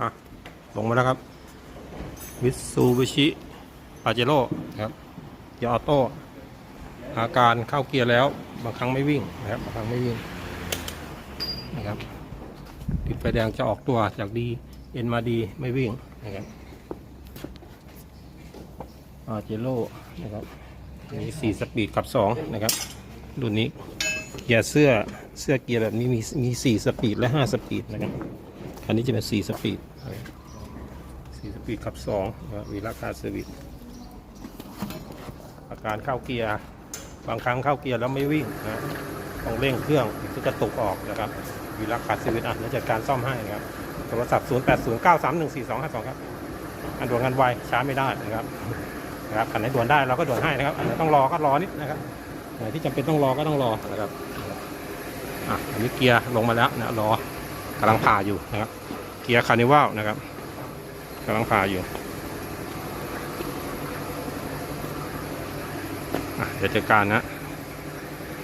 อะลงมาแล้วครับมิตซูบิชิปาเจโร่ครับยาออโต้อาการเข้าเกียร์แล้ว บางครั้งไม่วิ่งนะครับบางครั้งไม่วิ่งนะครับติดไฟแดงจะออกตัวจากดีเอ็นมาดีไม่วิ่งนะครับปาเจโร่นะครับมีสี่สปีดกับสองนะครับรุ่นนี้เกียร์เสื้อเสื้อเกียร์แบบนี้มีมีสี่สปีดและห้าสปีดนะครับ อันนี้จะเป็น 4 สปีด 4 สปีดขับ2นะครับวีราคาเซอร์วิสอาการเข้าเกียร์ บางครั้งเข้าเกียร์แล้วไม่วิ่งนะต้องเร่งเครื่องที่จะตกออกนะครับวีราคาเซอร์วิสอะเดี๋ยวจัดการซ่อมให้นะครับโทรศัพท์ 0 8 0 9 3 1 4 2 5 2 ครับอันด่วนงานไวช้าไม่ได้นะครับนะครับอันไหนด่วนได้เราก็ด่วนให้นะครับอันไหนต้องรอก็รอนิดนะครับอันไหนที่จำเป็นต้องรอก็ต้องรอนะครับอะอันนี้เกียร์ลงมาแล้วนะรอ กำลังผ่าอยู่นะครับ เกียร์คาร์นิวัลนะครับกำลังผ่าอยู่เดี๋ยวจัดการนะ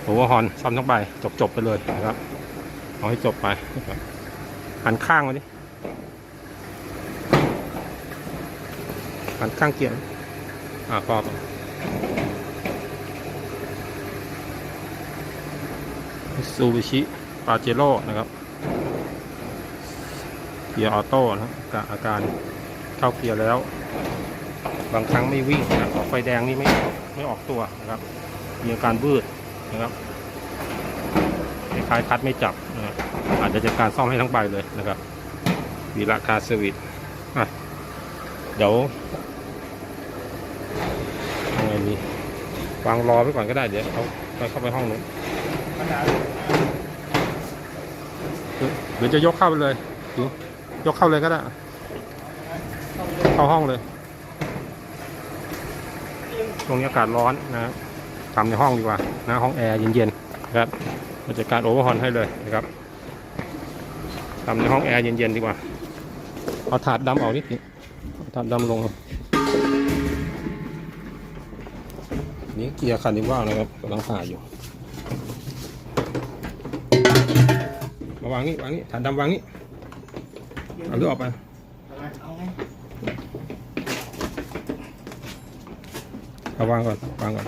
โอเวอร์ฮอนซ่อมทั้งใบจบจบไปเลยนะครับเอาให้จบไปหันข้างมาดิหันข้างเกียร์อะพอซูบิชิปาเจโร่นะครับ เกียร์ออโต้นะครับกับอาการเข้าเกียร์แล้ว บางครั้งไม่วิ่งนะครับออกไฟแดงนี่ไม่ไม่ออกตัวนะครับ มีอาการบืดนะครับคล้ายคัดไม่จับนะอาจจะจัดการซ่อมให้ทั้งใบเลยนะครับวีราคาเซอร์วิสอะเดี๋ยวเอาไงดีวางรอไว้ก่อนก็ได้เดี๋ยวเขาไปเข้าไปห้องนู้นหรือจะยกเข้าไปเลยดู ยกเข้าเลยก็ได้ เข้าห้องเลย ตรงนี้อากาศร้อนนะทำในห้องดีกว่านะห้องแอร์เย็นๆนะครับเราจัดการโอเวอร์ฮอนให้เลยนะครับทำในห้องแอร์เย็นๆดีกว่า เอาถาดดำออกนิดนึงเอาถาดดำลง นี่เกียร์คันนี้ว่างนะครับกำลังผ่าอยู่มาวางนี่วางนี่ถาดดำวางนี่ เอาเลือกออกไปเอาวางก่อนวางก่อน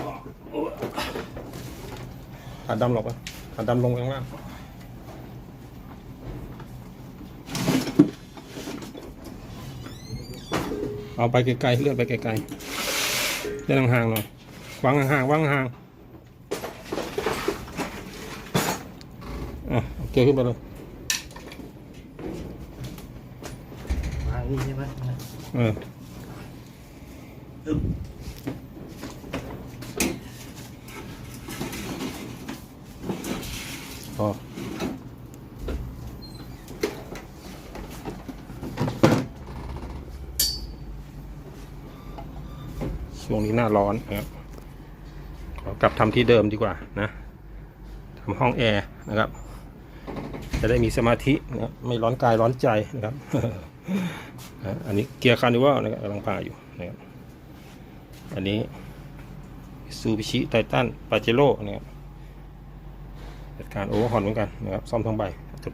ขาดำหลบไปขาดำลงข้างล่างเอาไปไกลๆเลื่อนไปไกลๆเลื่อนห่างๆหน่อยวางห่างๆวางห่างๆอะโอเคขึ้นไปเลย วางนี่ใช่ไหมเออพอช่วงนี้หน้าร้อนนะครับขอกลับทำที่เดิมดีกว่านะทำห้องแอร์นะครับ จะได้มีสมาธินะครับไม่ร้อนกายร้อนใจนะครับอันนี้เกียร์คาร์นิวัลนะครับกำลังพาอยู่นะครับอันนี้ซูบิชิไททันปาเจโร่นะครับจัดการโอเวอร์ฮอนเหมือนกันนะครับซ่อมทั้งใบ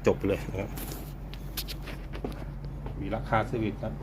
จบๆไปเลยนะครับมีราคาสวิตครับ